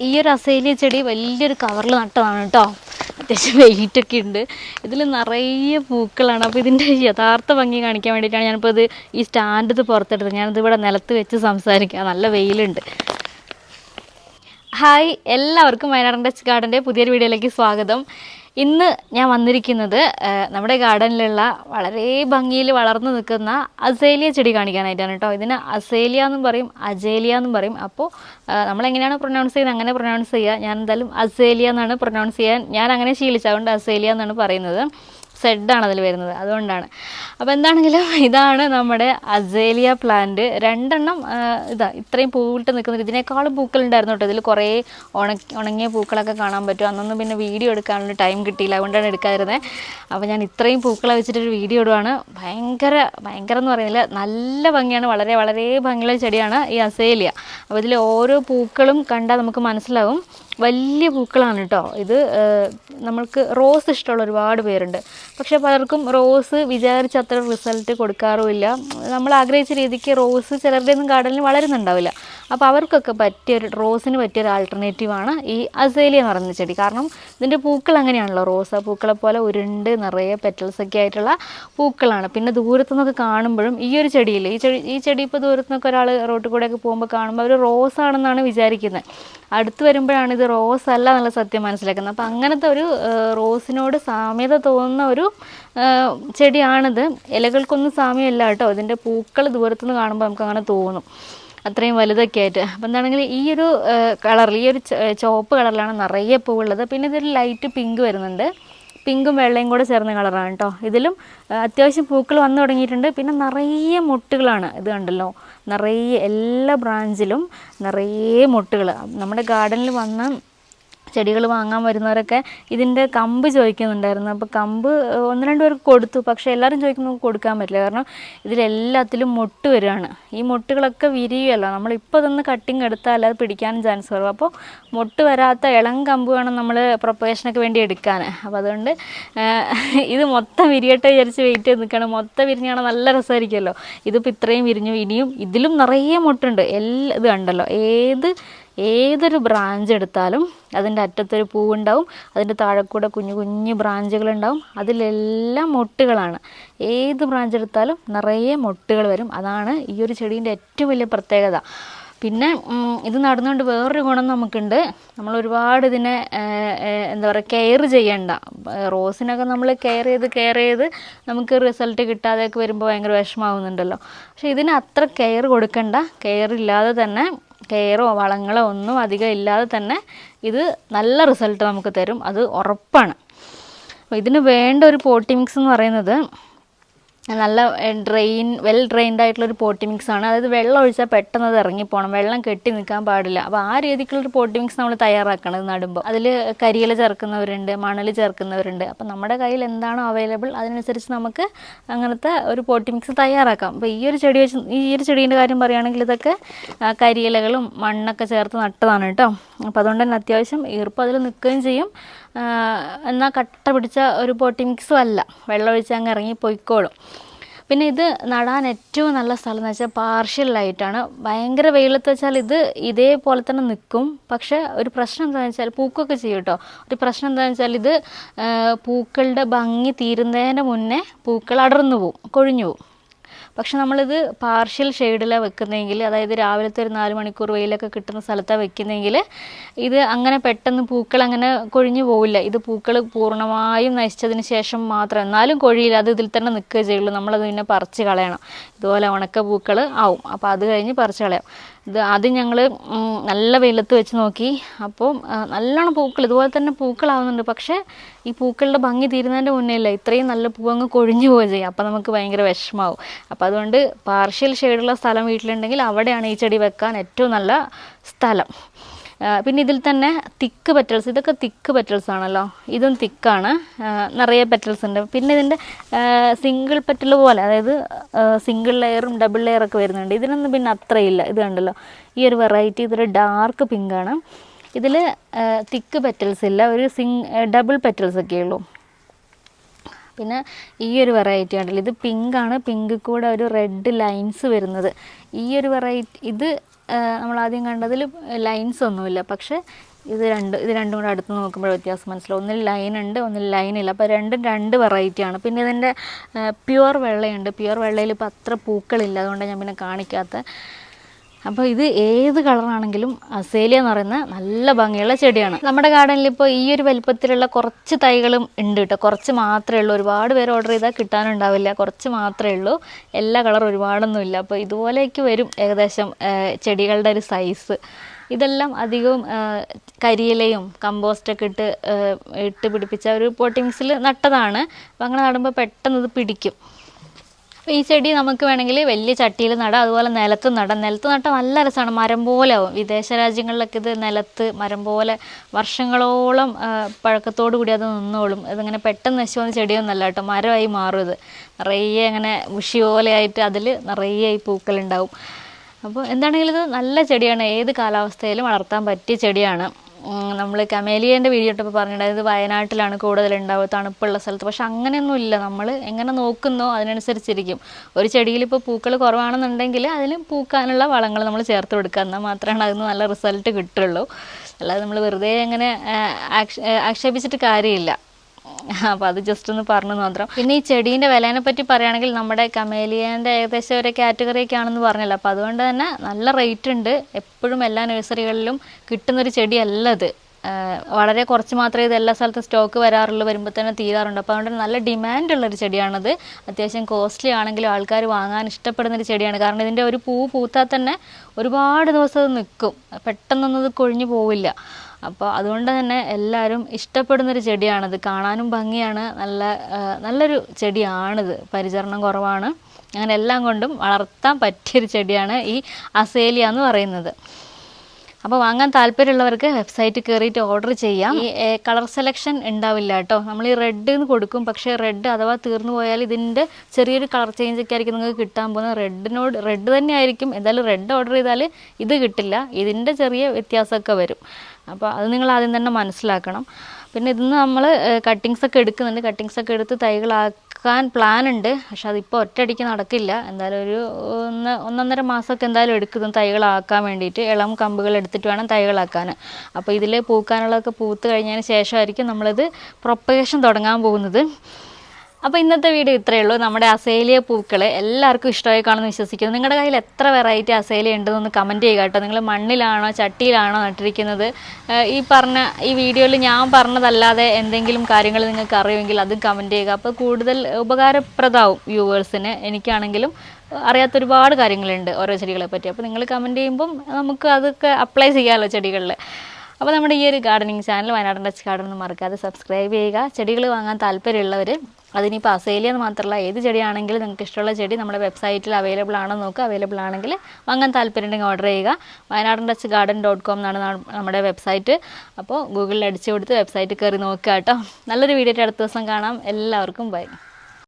ഈ ഒരു അസേലിയ ചെടി വലിയൊരു കവറിൽ നട്ടതാണ് കേട്ടോ. അത്യാവശ്യം വെയിറ്റ് ഒക്കെ ഉണ്ട്. ഇതിൽ നിറയെ പൂക്കളാണ്. അപ്പോൾ ഇതിന്റെ യഥാർത്ഥ ഭംഗി കാണിക്കാൻ വേണ്ടിയിട്ടാണ് ഞാനിപ്പോൾ ഇത് ഈ സ്റ്റാൻഡ് ഇത് പുറത്തെടുത്തത്. ഞാനിത് ഇവിടെ നിലത്ത് വെച്ച് സംസാരിക്കാം. നല്ല വെയിലുണ്ട്. ഹായ് എല്ലാവർക്കും വയനാടൻ ടച്ച് ഗാർഡന്റെ പുതിയൊരു വീഡിയോയിലേക്ക് സ്വാഗതം. ഇന്ന് ഞാൻ വന്നിരിക്കുന്നത് നമ്മുടെ ഗാർഡനിലുള്ള വളരെ ഭംഗിയിൽ വളർന്നു നിൽക്കുന്ന അസേലിയ ചെടി കാണിക്കാനായിട്ടാണ് കേട്ടോ. ഇതിന് അസേലിയ എന്നും പറയും അജേലിയ എന്നും പറയും. അപ്പോൾ നമ്മളെങ്ങനെയാണ് പ്രൊനൗൺസ് ചെയ്യുന്നത്? അങ്ങനെ പ്രൊനൗൺസ് ചെയ്യുക ഞാൻ എന്തായാലും അസേലിയ എന്നാണ് പ്രൊനൗൺസ് ചെയ്യാൻ ഞാൻ അങ്ങനെ ശീലിച്ചത്. അതുകൊണ്ട് അസേലിയ എന്നാണ് പറയുന്നത്. സെഡാണ് അതിൽ വരുന്നത്. അതുകൊണ്ടാണ്. അപ്പോൾ എന്താണെങ്കിലും ഇതാണ് നമ്മുടെ അസേലിയ പ്ലാന്റ് രണ്ടെണ്ണം ഇതാ ഇത്രയും പൂവിട്ട് നിൽക്കുന്നത് ഇതിനേക്കാളും പൂക്കളുണ്ടായിരുന്നു കേട്ടോ. ഇതിൽ കുറേ ഉണക്കി ഉണങ്ങിയ പൂക്കളൊക്കെ കാണാൻ പറ്റും. അന്നൊന്നും പിന്നെ വീഡിയോ എടുക്കാനുള്ള ടൈം കിട്ടിയില്ല. അതുകൊണ്ടാണ് എടുക്കാതിരുന്നത് അപ്പോൾ ഞാൻ ഇത്രയും പൂക്കളെ വെച്ചിട്ടൊരു വീഡിയോ ഇടുവാണ്. ഭയങ്കര ഭയങ്കര എന്ന് പറയുന്നില്ല. നല്ല ഭംഗിയാണ്. വളരെ വളരെ ഭംഗിയുള്ള ചെടിയാണ് ഈ അസേലിയ. അപ്പോൾ ഇതിൽ ഓരോ പൂക്കളും കണ്ടാൽ നമുക്ക് മനസ്സിലാവും. വലിയ പൂക്കളാണ് കേട്ടോ. ഇത് നമ്മൾക്ക് റോസ് ഇഷ്ടമുള്ള ഒരുപാട് പേരുണ്ട്. പക്ഷേ പലർക്കും റോസ് വിചാരിച്ച അത്ര റിസൾട്ട് കൊടുക്കാറുമില്ല. നമ്മൾ ആഗ്രഹിച്ച രീതിക്ക് റോസ് ചിലരുടെ ഒന്നും ഗാർഡനിൽ വളരുന്നുണ്ടാവില്ല. അപ്പോൾ അവർക്കൊക്കെ പറ്റിയ ഒരു റോസിന് പറ്റിയൊരു ആൾട്ടർനേറ്റീവാണ് ഈ അസേലിയ എന്ന് പറയുന്ന ചെടി. കാരണം ഇതിന്റെ പൂക്കൾ അങ്ങനെയാണല്ലോ. റോസ് പൂക്കളെ പോലെ ഉരുണ്ട് നിറയെ പെറ്റൽസ് ഒക്കെ ആയിട്ടുള്ള പൂക്കളാണ്. പിന്നെ ദൂരത്തുനിന്നൊക്കെ കാണുമ്പോഴും ഈ ഒരു ചെടിയിൽ ഈ ചെടി ഈ ചെടി ഇപ്പോൾ ദൂരത്തുനിന്നൊക്കെ ഒരാൾ റോട്ടിൽ കൂടെയൊക്കെ പോകുമ്പോൾ കാണുമ്പോൾ അവർ റോസ് ആണെന്നാണ് വിചാരിക്കുന്നത്. അടുത്ത് വരുമ്പോഴാണ് ഇത് റോസ് അല്ല എന്നുള്ള സത്യം മനസ്സിലാക്കുന്നത്. അപ്പം അങ്ങനത്തെ ഒരു റോസിനോട് സാമ്യത തോന്നുന്ന ഒരു ചെടിയാണിത്. ഇലകൾക്കൊന്നും സാമ്യമല്ല കേട്ടോ. ഇതിന്റെ പൂക്കൾ ദൂരത്തുനിന്ന് കാണുമ്പോൾ നമുക്ക് അങ്ങനെ തോന്നും. അത്രയും വലുതൊക്കെ ആയിട്ട്. അപ്പം എന്താണെങ്കിൽ ഈ ഒരു കളറിൽ ഈ ഒരു ചുവപ്പ് കളറിലാണ് നിറയെ പൂവുള്ളത്. പിന്നെ ഇതൊരു ലൈറ്റ് പിങ്ക് വരുന്നുണ്ട്. പിങ്കും വെള്ളയും കൂടെ ചേർന്ന കളറാണ് കേട്ടോ. ഇതിലും അത്യാവശ്യം പൂക്കൾ വന്നു തുടങ്ങിയിട്ടുണ്ട്. പിന്നെ നിറയെ മുട്ടുകളാണ് ഇത് കണ്ടല്ലോ. നിറയെ എല്ലാ ബ്രാഞ്ചിലും നിറയെ മുട്ടുകൾ നമ്മുടെ ഗാർഡനിൽ വന്ന് ചെടികൾ വാങ്ങാൻ വരുന്നവരൊക്കെ ഇതിന്റെ കമ്പ് ചോദിക്കുന്നുണ്ടായിരുന്നു. അപ്പോൾ കമ്പ് ഒന്ന് രണ്ട് പേർക്ക് കൊടുത്തു. പക്ഷേ എല്ലാവരും ചോദിക്കുമ്പോൾ കൊടുക്കാൻ പറ്റില്ല. കാരണം ഇതിലെല്ലാത്തിലും മൊട്ട് വരികയാണ്. ഈ മൊട്ടുകളൊക്കെ വിരിയുമല്ലോ നമ്മളിപ്പോൾ ഇതൊന്ന് കട്ടിങ് എടുത്താൽ അത് പിടിക്കാനും ചാൻസ് കുറവ് അപ്പോൾ മൊട്ട് വരാത്ത ഇളം കമ്പ് വേണം നമ്മൾ പ്രൊപ്പറേഷനൊക്കെ വേണ്ടി എടുക്കാൻ അപ്പോൾ അതുകൊണ്ട് ഇത് മൊത്തം വിരിയട്ടെ വിചാരിച്ച് വെയിറ്റ് ചെയ്ത് നിൽക്കണം മൊത്തം വിരിഞ്ഞാണ് നല്ല രസമായിരിക്കുമല്ലോ ഇതിപ്പോൾ ഇത്രയും വിരിഞ്ഞു. ഇനിയും ഇതിലും നിറയെ മൊട്ടുണ്ട്. എല്ലാ ഇത് കണ്ടല്ലോ. ഏത് ഏതൊരു ബ്രാഞ്ച് എടുത്താലും അതിന്റെ അറ്റത്തൊരു പൂവുണ്ടാവും അതിന്റെ താഴെ കൂടെ കുഞ്ഞു കുഞ്ഞു ബ്രാഞ്ചുകളുണ്ടാവും അതിലെല്ലാം മൊട്ടുകളാണ്. ഏത് ബ്രാഞ്ച് എടുത്താലും നിറയെ മൊട്ടുകൾ വരും. അതാണ് ഈ ഒരു ചെടീന്റെ ഏറ്റവും വലിയ പ്രത്യേകത. പിന്നെ ഇത് നടന്നുകൊണ്ട് വേറൊരു ഗുണം നമുക്കുണ്ട്. നമ്മൾ ഒരുപാട് ഇതിനെ എന്താ പറയുക കെയർ ചെയ്യണ്ട. റോസിനൊക്കെ നമ്മൾ കെയർ ചെയ്ത് കെയർ ചെയ്ത് നമുക്ക് റിസൾട്ട് കിട്ടാതെയൊക്കെ വരുമ്പോൾ ഭയങ്കര വിഷമാവുന്നുണ്ടല്ലോ പക്ഷേ ഇതിന് അത്ര കെയർ കൊടുക്കണ്ട. കെയർ ഇല്ലാതെ തന്നെ കെയറോ വളങ്ങളോ ഒന്നും അധികം ഇല്ലാതെ തന്നെ ഇത് നല്ല റിസൾട്ട് നമുക്ക് തരും. അത് ഉറപ്പാണ്. അപ്പോൾ ഇതിന് വേണ്ട ഒരു പോട്ടി മിക്സ് എന്ന് പറയുന്നത് നല്ല ഡ്രെയിൻ വെൽ ഡ്രെയിൻഡ് ആയിട്ടുള്ളൊരു പോട്ടി മിക്സ് ആണ്. അതായത് വെള്ളം ഒഴിച്ചാൽ പെട്ടെന്ന് അത് ഇറങ്ങിപ്പോണം. വെള്ളം കെട്ടി നിൽക്കാൻ പാടില്ല. അപ്പോൾ ആ രീതിക്കുള്ളൊരു പോട്ടി മിക്സ് നമ്മൾ തയ്യാറാക്കണം നടുമ്പോൾ അതിൽ കരിയില ചേർക്കുന്നവരുണ്ട് മണൽ ചേർക്കുന്നവരുണ്ട്. അപ്പോൾ നമ്മുടെ കയ്യിൽ എന്താണോ അവൈലബിൾ അതിനനുസരിച്ച് നമുക്ക് അങ്ങനത്തെ ഒരു പോട്ടി മിക്സ് തയ്യാറാക്കാം. അപ്പോൾ ഈ ഒരു ചെടി വെച്ച് ഈ ഒരു ചെടീന്റെ കാര്യം പറയുകയാണെങ്കിൽ ഇതൊക്കെ കരിയിലകളും മണ്ണൊക്കെ ചേർത്ത് നട്ടതാണ് കേട്ടോ. അപ്പോൾ അതുകൊണ്ട് തന്നെ അത്യാവശ്യം ഈർപ്പം അതിൽ നിൽക്കുകയും ചെയ്യും. എന്നാൽ കട്ട പിടിച്ച ഒരു പോട്ടി മിക്സും അല്ല. വെള്ളമൊഴിച്ച് അങ്ങ് ഇറങ്ങി പൊയ്ക്കോളും. പിന്നെ ഇത് നടാൻ ഏറ്റവും നല്ല സ്ഥലം എന്ന് വെച്ചാൽ പാർഷ്യൽ ലൈറ്റാണ് ഭയങ്കര വെയിലത്ത് വെച്ചാൽ ഇത് ഇതേപോലെ തന്നെ നിൽക്കും പക്ഷേ ഒരു പ്രശ്നം എന്താണെന്ന് വെച്ചാൽ പൂക്കൊക്കെ ചെയ്യും കേട്ടോ ഒരു പ്രശ്നം എന്താണെന്ന് വെച്ചാൽ ഇത് പൂക്കളുടെ ഭംഗി തീരുന്നതിന് മുന്നേ പൂക്കൾ അടർന്നു പോവും കൊഴിഞ്ഞു പോവും. പക്ഷെ നമ്മളിത് പാർഷ്യൽ ഷെയ്ഡിലാണ് വെക്കുന്നതെങ്കിൽ അതായത് രാവിലത്തെ ഒരു നാല് മണിക്കൂർ വെയിലൊക്കെ കിട്ടുന്ന സ്ഥലത്താണ് വെക്കുന്നതെങ്കിൽ ഇത് അങ്ങനെ പെട്ടെന്ന് പൂക്കൾ അങ്ങനെ കൊഴിഞ്ഞു പോവില്ല. ഇത് പൂക്കൾ പൂർണമായും നശിച്ചതിന് ശേഷം മാത്രം. എന്നാലും കൊഴിയില്ല അത് ഇതിൽ തന്നെ നിൽക്കുക ചെയ്യുള്ളൂ. നമ്മളത് പിന്നെ പറിച്ച് കളയണം. ഇതുപോലെ ഉണക്ക പൂക്കൾ ആവും. അപ്പോൾ അത് കഴിഞ്ഞ് പറിച്ച് കളയാം. ഇത് ആദ്യം ഞങ്ങൾ നല്ല വെയിലത്ത് വെച്ച് നോക്കി. അപ്പോൾ നല്ലോണം പൂക്കൾ ഇതുപോലെ തന്നെ പൂക്കളാവുന്നുണ്ട്. പക്ഷേ ഈ പൂക്കളുടെ ഭംഗി തീരുന്നതിന്റെ മുന്നേ ഇല്ല ഇത്രയും നല്ല പൂവങ്ങ് കൊഴിഞ്ഞു പോവുക ചെയ്യും. അപ്പോൾ നമുക്ക് ഭയങ്കര വിഷമാവും. അതുകൊണ്ട് പാർഷ്യൽ ഷെയ്ഡുള്ള സ്ഥലം വീട്ടിലുണ്ടെങ്കിൽ അവിടെയാണ് ഈ ചെടി വെക്കാൻ ഏറ്റവും നല്ല സ്ഥലം. പിന്നെ ഇതിൽ തന്നെ തിക്ക് പെറ്റൽസ് ഇതൊക്കെ തിക്ക് പെറ്റൽസ് ആണല്ലോ. ഇതും തിക്കാണ് നിറയെ പെറ്റൽസ് ഉണ്ട്. പിന്നെ ഇതിന്റെ സിംഗിൾ പെറ്റൽ പോലെ അതായത് സിംഗിൾ ലെയറും ഡബിൾ ലെയറൊക്കെ വരുന്നുണ്ട്. ഇതിനൊന്നും പിന്നെ അത്രയില്ല. ഇത് കണ്ടല്ലോ. ഈ ഒരു വെറൈറ്റി ഇതൊരു ഡാർക്ക് പിങ്കാണ് ഇതിൽ തിക്ക് പെറ്റൽസ് ഇല്ല. ഒരു സിംഗ് ഡബിൾ പെറ്റൽസ് ഒക്കെ ഉള്ളൂ. പിന്നെ ഈ ഒരു വെറൈറ്റി ഉണ്ടല്ലോ ഇത് പിങ്ക് ആണ്. പിങ്ക് കൂടെ ഒരു റെഡ് ലൈൻസ് വരുന്നത്. ഈ ഒരു വെറൈറ്റി ഇത് നമ്മൾ ആദ്യം കണ്ടതിൽ ലൈൻസ് ഒന്നുമില്ല. പക്ഷേ ഇത് രണ്ട് ഇത് രണ്ടും കൂടെ അടുത്ത് നോക്കുമ്പോൾ വ്യത്യാസം മനസ്സിലാവും. ഒന്നിൽ ലൈൻ ഉണ്ട് ഒന്നിൽ ലൈൻ ഇല്ല. അപ്പോൾ രണ്ടും രണ്ട് വെറൈറ്റിയാണ് പിന്നെ ഇതിന്റെ പ്യുവർ വെള്ളയുണ്ട്. പ്യുവർ വെള്ളയിൽ ഇപ്പോൾ അത്ര പൂക്കളില്ല. അതുകൊണ്ടാണ് ഞാൻ പിന്നെ കാണിക്കാത്ത അപ്പോൾ ഇത് ഏത് കളറാണെങ്കിലും അസേലിയ എന്ന് പറയുന്ന നല്ല ഭംഗിയുള്ള ചെടിയാണ്. നമ്മുടെ ഗാർഡനിൽ ഇപ്പോൾ ഈ ഒരു വലിപ്പത്തിലുള്ള കുറച്ച് തൈകളും ഉണ്ട് കേട്ടോ. കുറച്ച് മാത്രമേ ഉള്ളൂ. ഒരുപാട് പേര് ഓർഡർ ചെയ്താൽ കിട്ടാനുണ്ടാവില്ല. കുറച്ച് മാത്രമേ ഉള്ളൂ. എല്ലാ കളറും ഒരുപാടൊന്നും ഇല്ല. അപ്പോൾ ഇതുപോലെയൊക്കെ വരും ഏകദേശം ചെടികളുടെ ഒരു സൈസ് ഇതെല്ലാം അധികവും കരിയിലയും കമ്പോസ്റ്റൊക്കെ ഇട്ട് ഇട്ട് പിടിപ്പിച്ച ഒരു പോട്ടിങ്സിൽ നട്ടതാണ്. അപ്പോൾ അങ്ങനെ നടുമ്പോൾ പെട്ടെന്ന് ഇത് പിടിക്കും. ഈ ചെടി നമുക്ക് വേണമെങ്കിൽ വലിയ ചട്ടിയിൽ നടാം അതുപോലെ നിലത്ത് നടാം. നിലത്ത് നട്ടാൽ നല്ല രസമാണ്. മരം പോലെ ആവും. വിദേശ രാജ്യങ്ങളിലൊക്കെ ഇത് നിലത്ത് മരം പോലെ വർഷങ്ങളോളം പഴക്കത്തോടു കൂടി അത് നിന്നോളും. ഇതിങ്ങനെ പെട്ടെന്ന് നശിച്ചു പോകുന്ന ചെടിയൊന്നല്ല കേട്ടോ. മരമായി മാറും ഇത്. നിറയെ അങ്ങനെ മുഷി പോലെ ആയിട്ട് അതിൽ നിറയെ ഈ പൂക്കളുണ്ടാവും അപ്പോൾ എന്താണെങ്കിലും ഇത് നല്ല ചെടിയാണ്. ഏത് കാലാവസ്ഥയിലും വളർത്താൻ പറ്റിയ ചെടിയാണ്. നമ്മൾ കമേലിയേന്റെ വീഡിയോ ഇട്ടപ്പോൾ പറഞ്ഞിട്ടുണ്ടായത് വയനാട്ടിലാണ് കൂടുതൽ ഉണ്ടാവുക തണുപ്പുള്ള സ്ഥലത്ത്. പക്ഷെ അങ്ങനെയൊന്നും ഇല്ല. നമ്മൾ എങ്ങനെ നോക്കുന്നോ അതിനനുസരിച്ചിരിക്കും. ഒരു ചെടിയിൽ ഇപ്പോൾ പൂക്കൾ കുറവാണെന്നുണ്ടെങ്കിൽ അതിന് പൂക്കാനുള്ള വളങ്ങൾ നമ്മൾ ചേർത്ത് കൊടുക്കുക. എന്നാൽ മാത്രമാണ് അതിന് നല്ല റിസൾട്ട് കിട്ടുള്ളൂ. അല്ലാതെ നമ്മൾ വെറുതെ അങ്ങനെ ആക്ഷേപിച്ചിട്ട് കാര്യമില്ല. അപ്പോൾ അത് ജസ്റ്റ് ഒന്ന് പറഞ്ഞു മാത്രം. പിന്നെ ഈ ചെടീന്റെ വിലേനെ പറ്റി പറയുകയാണെങ്കിൽ നമ്മുടെ കമേലിയന്റെ ഏകദേശം ഒരു കാറ്റഗറിയൊക്കെ ആണെന്ന് പറഞ്ഞല്ലോ. അപ്പോൾ അതുകൊണ്ട് തന്നെ നല്ല റേറ്റ് ഉണ്ട്. എപ്പോഴും എല്ലാ നഴ്സറികളിലും കിട്ടുന്നൊരു ചെടിയല്ല ഇത് വളരെ കുറച്ച് മാത്രമേ ഇത് എല്ലാ സ്ഥലത്തും സ്റ്റോക്ക് വരാറുള്ളൂ വരുമ്പോൾ തന്നെ തീരാറുണ്ട്. അപ്പോൾ അതുകൊണ്ട് നല്ല ഡിമാൻഡ് ഉള്ളൊരു ചെടിയാണത്. അത്യാവശ്യം കോസ്റ്റ്ലി ആണെങ്കിലും ആൾക്കാർ വാങ്ങാൻ ഇഷ്ടപ്പെടുന്ന ഒരു ചെടിയാണ്. കാരണം ഇതിന്റെ ഒരു പൂ പൂത്താൽ തന്നെ ഒരുപാട് ദിവസം അത് നിൽക്കും പെട്ടെന്നൊന്നും ഇത് കൊഴിഞ്ഞു പോവില്ല. അപ്പോൾ അതുകൊണ്ട് തന്നെ എല്ലാവരും ഇഷ്ടപ്പെടുന്നൊരു ചെടിയാണിത്. കാണാനും ഭംഗിയാണ്. നല്ല നല്ലൊരു ചെടിയാണിത്. പരിചരണം കുറവാണ്. അങ്ങനെ എല്ലാം കൊണ്ടും വളർത്താൻ പറ്റിയൊരു ചെടിയാണ് ഈ അസേലിയ എന്ന് പറയുന്നത്. അപ്പോൾ വാങ്ങാൻ താല്പര്യമുള്ളവർക്ക് വെബ്സൈറ്റ് കയറിയിട്ട് ഓർഡർ ചെയ്യാം. ഈ കളർ സെലക്ഷൻ ഉണ്ടാവില്ല കേട്ടോ. നമ്മൾ ഈ റെഡ് എന്ന് കൊടുക്കും. പക്ഷേ റെഡ് അഥവാ തീർന്നു പോയാൽ ഇതിന്റെ ചെറിയൊരു കളർ ചേഞ്ച് ഒക്കെ ആയിരിക്കും നിങ്ങൾക്ക് കിട്ടാൻ പോകുന്നത്. റെഡിനോട് റെഡ് തന്നെ ആയിരിക്കും എന്തായാലും റെഡ് ഓർഡർ ചെയ്താൽ ഇത് കിട്ടില്ല. ഇതിന്റെ ചെറിയ വ്യത്യാസമൊക്കെ വരും. അപ്പോൾ അത് നിങ്ങൾ ആദ്യം തന്നെ മനസ്സിലാക്കണം. പിന്നെ ഇതിന്ന് നമ്മൾ കട്ടിങ്സ് ഒക്കെ എടുക്കുന്നുണ്ട്. കട്ടിങ്സ് ഒക്കെ എടുത്ത് തൈകളാക്കാൻ പ്ലാൻ ഉണ്ട്. പക്ഷെ അതിപ്പോൾ ഒറ്റയടിക്ക് നടക്കില്ല. എന്തായാലും ഒരു ഒന്ന് ഒന്നൊന്നര മാസമൊക്കെ എന്തായാലും എടുക്കുന്നു തൈകളാക്കാൻ വേണ്ടിയിട്ട്. ഇളം കമ്പുകൾ എടുത്തിട്ട് വേണം തൈകളാക്കാൻ. അപ്പോൾ ഇതിൽ പൂക്കാനുള്ളതൊക്കെ പൂത്ത് കഴിഞ്ഞതിന് ശേഷമായിരിക്കും നമ്മളിത് പ്രൊപ്പഗേഷൻ തുടങ്ങാൻ പോകുന്നത്. അപ്പോൾ ഇന്നത്തെ വീഡിയോ ഇത്രയേ ഉള്ളൂ. നമ്മുടെ അസേലിയ പൂക്കൾ എല്ലാവർക്കും ഇഷ്ടമായി കാണുമെന്ന് വിശ്വസിക്കുന്നു. നിങ്ങളുടെ കയ്യിൽ എത്ര വെറൈറ്റി അസേലിയ ഉണ്ടെന്നൊന്ന് കമന്റ് ചെയ്യുക കേട്ടോ. നിങ്ങൾ മണ്ണിലാണോ ചട്ടിയിലാണോ നട്ടിരിക്കുന്നത്? ഈ പറഞ്ഞ ഈ വീഡിയോയിൽ ഞാൻ പറഞ്ഞതല്ലാതെ എന്തെങ്കിലും കാര്യങ്ങൾ നിങ്ങൾക്ക് അറിയുമെങ്കിൽ അതും കമന്റ് ചെയ്യുക. അപ്പോൾ കൂടുതൽ ഉപകാരപ്രദമാവും വ്യൂവേഴ്സിന്. എനിക്കാണെങ്കിലും അറിയാത്ത ഒരുപാട് കാര്യങ്ങളുണ്ട് ഓരോ ചെടികളെ പറ്റി. അപ്പോൾ നിങ്ങൾ കമന്റ് ചെയ്യുമ്പം നമുക്ക് അതൊക്കെ അപ്ലൈ ചെയ്യാമല്ലോ ചെടികളിൽ. അപ്പോൾ നമ്മുടെ ഈ ഒരു ഗാർഡനിങ് ചാനൽ വയനാടൻ ടച്ച് ഗാർഡൻ ഒന്ന് മറക്കാതെ സബ്സ്ക്രൈബ് ചെയ്യുക. ചെടികൾ വാങ്ങാൻ താല്പര്യമുള്ളവർ അതിനിപ്പോൾ അസേലിയ എന്ന് മാത്രമല്ല ഏത് ചെടിയാണെങ്കിലും നിങ്ങൾക്ക് ഇഷ്ടമുള്ള ചെടി നമ്മുടെ വെബ്സൈറ്റിൽ അവൈലബിൾ ആണോ നോക്കുക. അവൈലബിൾ ആണെങ്കിൽ വാങ്ങാൻ താല്പര്യമുണ്ടെങ്കിൽ ഓർഡർ ചെയ്യുക. വയനാടൻ ടച്ച് ഗാർഡൻ ഡോട്ട് കോം എന്നാണ് നമ്മുടെ വെബ്സൈറ്റ് അപ്പോൾ ഗൂഗിളിൽ അടിച്ചു കൊടുത്ത് വെബ്സൈറ്റ് കയറി നോക്കുക കേട്ടോ. നല്ലൊരു വീഡിയോ അടുത്ത ദിവസം കാണാം. എല്ലാവർക്കും ബൈ